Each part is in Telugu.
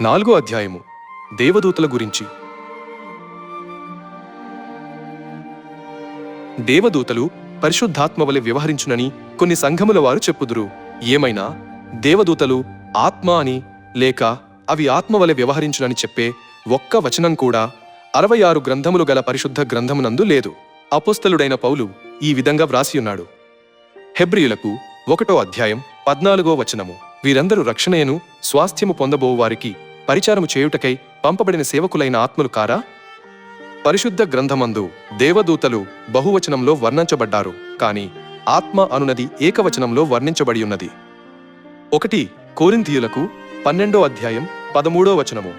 నాలుగో అధ్యాయము దేవదూతల గురించి. దేవదూతలు పరిశుద్ధాత్మ వలె వ్యవహరించునని కొన్ని సంఘముల వారు చెప్పుదురు. ఏమైనా? దేవదూతలు ఆత్మ అని లేక అవి ఆత్మ వలె వ్యవహరించునని చెప్పే ఒక్క వచనం కూడా అరవై ఆరు గ్రంథములు గల పరిశుద్ధ గ్రంథమునందు లేదు. అపోస్తలుడైన పౌలు ఈ విధంగా వ్రాసియున్నాడు. హెబ్రియులకు ఒకటో అధ్యాయం పద్నాలుగో వచనము. వీరందరూ రక్షణయను స్వాస్థ్యము పొందబోవారికి పరిచారము చేయుటకై పంపబడిన సేవకులైన ఆత్మలు కారా? పరిశుద్ధ గ్రంథమందు దేవదూతలు బహువచనంలో వర్ణించబడ్డారు కాని ఆత్మ అనునది ఏకవచనంలో వర్ణించబడి ఉన్నది ఒకటి కోరింతీయులకు పన్నెండో అధ్యాయం పదమూడో వచనము.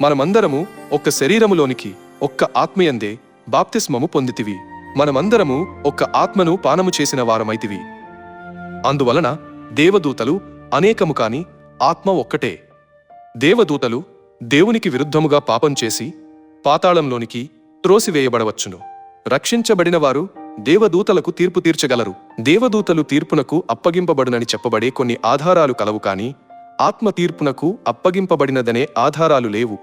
మనమందరము ఒక్క శరీరములోనికి ఒక్క ఆత్మయందే బాప్తిస్మము పొందితివి. మనమందరము ఒక్క ఆత్మను పానము చేసిన వారమైతివి. అందువలన దేవదూతలు అనేకము కాని ఆత్మ ఒక్కటే. దేవదూతలు దేవునికి విరుద్ధముగా పాపం చేసి పాతాళంలోనికి త్రోసివేయబడవచ్చును. రక్షించబడిన వారు దేవదూతలకు తీర్పు తీర్చగలరు. దేవదూతలు తీర్పునకు అప్పగింపబడునని చెప్పబడే కొన్ని ఆధారాలు కలవు కాని ఆత్మ తీర్పునకు అప్పగింపబడినదనే ఆధారాలు లేవు.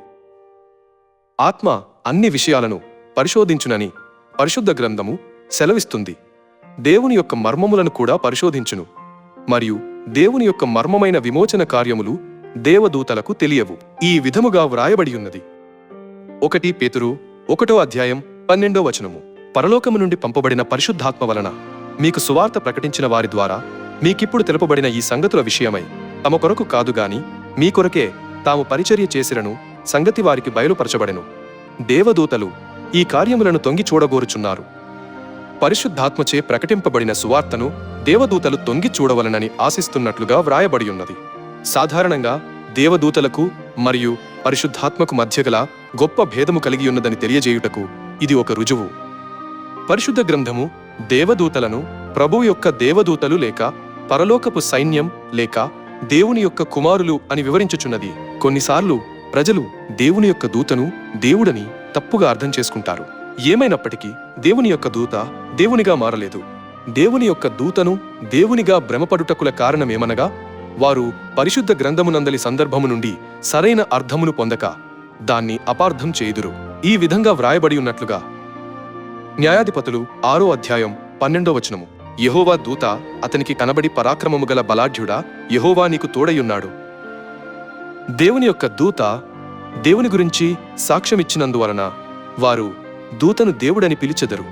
ఆత్మ అన్ని విషయాలను పరిశోధించునని పరిశుద్ధ గ్రంథము సెలవిస్తుంది. దేవుని యొక్క మర్మములను కూడా పరిశోధించును. మరియు దేవుని యొక్క మర్మమైన విమోచన కార్యములు దేవదూతలకు తెలియవు. ఈ విధముగా వ్రాయబడి ఉన్నది. ఒకటి పేతురు ఒకటో అధ్యాయం పన్నెండో వచనము. పరలోకము నుండి పంపబడిన పరిశుద్ధాత్మ వలన మీకు సువార్త ప్రకటించిన వారి ద్వారా మీకిప్పుడు తెలుపబడిన ఈ సంగతుల విషయమై తమ కొరకు కాదుగాని మీ కొరకే తాము పరిచర్య చేసిరను సంగతి వారికి బయలుపరచబడెను. దేవదూతలు ఈ కార్యములను తొంగి చూడగోరుచున్నారు. పరిశుద్ధాత్మచే ప్రకటింపబడిన సువార్తను దేవదూతలు తొంగి చూడవలనని ఆశిస్తున్నట్లుగా వ్రాయబడి ఉన్నది. సాధారణంగా దేవదూతలకు మరియు పరిశుద్ధాత్మకు మధ్య గల గొప్ప భేదము కలిగి ఉన్నదని తెలియజేయుటకు ఇది ఒక రుజువు. పరిశుద్ధ గ్రంథము దేవదూతలను ప్రభు యొక్క దేవదూతలు లేక పరలోకపు సైన్యం లేక దేవుని యొక్క కుమారులు అని వివరించుచున్నది. కొన్నిసార్లు ప్రజలు దేవుని యొక్క దూతను దేవుడని తప్పుగా అర్థం చేసుకుంటారు. ఏమైనప్పటికీ దేవుని యొక్క దూత దేవునిగా మారలేదు. దేవుని యొక్క దూతను దేవునిగా భ్రమపడుటకుల కారణమేమనగా వారు పరిశుద్ధ గ్రంథమునందలి సందర్భము నుండి సరైన అర్థమును పొందక దాన్ని అపార్థం చేయుదురు. ఈ విధంగా వ్రాయబడి ఉన్నట్లుగా న్యాయాధిపతులు ఆరో అధ్యాయం పన్నెండో వచనము. యెహోవా దూత అతనికి కనబడి పరాక్రమము గల బలాఢ్యుడా యెహోవా నీకు తోడయున్నాడు దేవుని యొక్క దూత దేవుని గురించి సాక్ష్యమిచ్చినందువలన వారు దూతను దేవుడని పిలిచెదరు.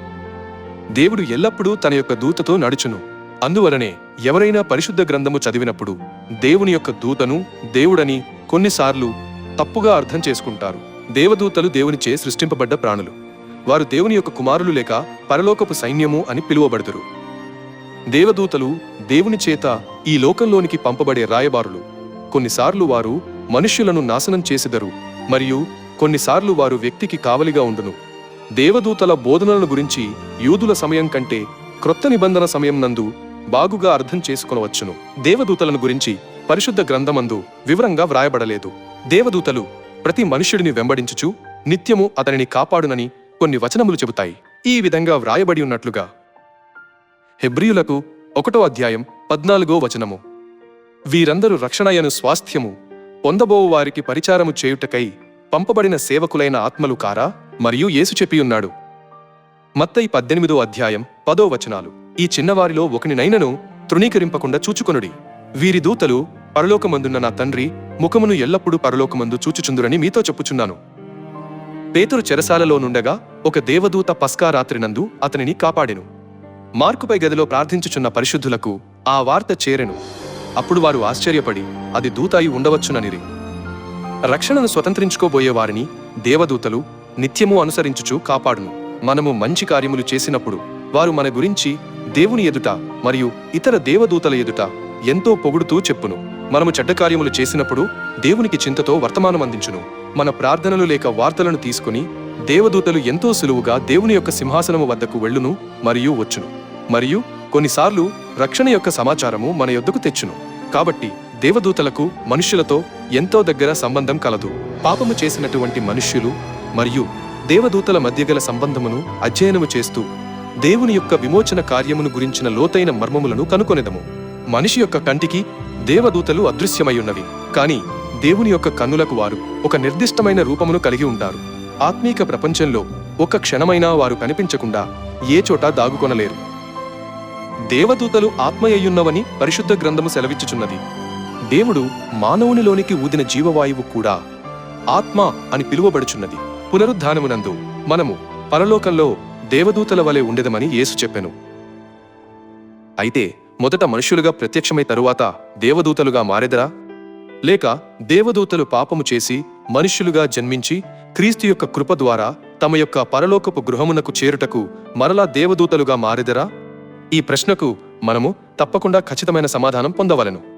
దేవుడు ఎల్లప్పుడూ తన యొక్క దూతతో నడుచును. అందువలనే ఎవరైనా పరిశుద్ధ గ్రంథము చదివినప్పుడు దేవుని యొక్క దూతను దేవుడని కొన్నిసార్లు తప్పుగా అర్థం చేసుకుంటారు. దేవదూతలు దేవునిచే సృష్టింపబడ్డ ప్రాణులు. వారు దేవుని యొక్క కుమారులు లేక పరలోకపు సైన్యము అని పిలువబడుదురు. దేవదూతలు దేవుని చేత ఈ లోకంలోనికి పంపబడే రాయబారులు. కొన్నిసార్లు వారు మనుష్యులను నాశనం చేసెదరు మరియు కొన్నిసార్లు వారు వ్యక్తికి కావలిగా ఉండును. దేవదూతల బోధనలను గురించి యూదుల సమయం కంటే క్రొత్త నిబంధన సమయం నందు బాగుగా అర్థం చేసుకొనవచ్చును దేవదూతలను గురించి పరిశుద్ధ గ్రంథమందు వివరంగా వ్రాయబడలేదు. దేవదూతలు ప్రతి మనుష్యుడిని వెంబడించుచు నిత్యము అతనిని కాపాడునని కొన్ని వచనములు చెబుతాయి. ఈ విధంగా వ్రాయబడి ఉన్నట్లుగా హెబ్రియులకు ఒకటో అధ్యాయం పద్నాలుగో వచనము. వీరందరూ రక్షణయను స్వాస్థ్యము పొందబోవు వారికి పరిచారము చేయుటకై పంపబడిన సేవకులైన ఆత్మలు కారా? మరియు యేసు చెప్పియున్నాడు. మత్తయి పద్దెనిమిదో అధ్యాయం పదో వచనాలు. ఈ చిన్నవారిలో ఒకనినైనను తృణీకరింపకుండా చూచుకొనుడి. వీరి దూతలు పరలోకమందున్న నా తండ్రి ముఖమును ఎల్లప్పుడూ పరలోకమందు చూచుచుందురని మీతో చెప్పుచున్నాను. పేతురు చెరసాలలో నుండగా ఒక దేవదూత పస్కా రాత్రినందు అతనిని కాపాడెను. మార్కుపై గదిలో ప్రార్థించుచున్న పరిశుద్ధులకు ఆ వార్త చేరెను. అప్పుడు వారు ఆశ్చర్యపడి అది దూతాయి ఉండవచ్చుననిరి. రక్షణను స్వతంత్రించుకోబోయేవారిని దేవదూతలు నిత్యము అనుసరించుచు కాపాడును. మనము మంచి కార్యములు చేసినప్పుడు వారు మన గురించి దేవుని ఎదుట మరియు ఇతర దేవదూతల ఎదుట ఎంతో పొగుడుతూ చెప్పును. మనము చెడ్డకార్యములు చేసినప్పుడు దేవునికి చింతతో వర్తమానం అందించును. మన ప్రార్థనలు లేక వార్తలను తీసుకుని దేవదూతలు ఎంతో సులువుగా దేవుని యొక్క సింహాసనము వద్దకు వెళ్ళును మరియు వచ్చును. మరియు కొన్నిసార్లు రక్షణ యొక్క సమాచారము మన యొద్దకు తెచ్చును. కాబట్టి దేవదూతలకు మనుష్యులతో ఎంతో దగ్గర సంబంధం కలదు. పాపము చేసినటువంటి మనుష్యులు మరియు దేవదూతల మధ్య గల సంబంధమును అధ్యయనము చేస్తూ దేవుని యొక్క విమోచన కార్యమును గురించిన లోతైన మర్మములను కనుకొనెదము. మనిషి యొక్క కంటికి దేవదూతలు అదృశ్యమయ్యున్నవి కాని దేవుని యొక్క కన్నులకు వారు ఒక నిర్దిష్టమైన రూపమును కలిగి ఉంటారు ఆత్మీక ప్రపంచంలో ఒక క్షణమైనా వారు కనిపించకుండా ఏ చోట దాగుకొనలేరు. దేవదూతలు ఆత్మయ్యున్నవని పరిశుద్ధ గ్రంథము సెలవిచ్చుచున్నది. దేవుడు మానవునిలోనికి ఊదిన జీవవాయువు కూడా ఆత్మ అని పిలువబడుచున్నది. పునరుద్ధానమునందు మనము పరలోకంలో దేవదూతల వలె ఉండెదమని యేసు చెప్పెను. అయితే మొదట మనుష్యులుగా ప్రత్యక్షమై తరువాత దేవదూతలుగా మారెదరా? లేక దేవదూతలు పాపము చేసి మనుష్యులుగా జన్మించి క్రీస్తు యొక్క కృప ద్వారా తమ యొక్క పరలోకపు గృహమునకు చేరుటకు మరలా దేవదూతలుగా మారెదరా? ఈ ప్రశ్నకు మనము తప్పకుండా ఖచ్చితమైన సమాధానం పొందవలెను.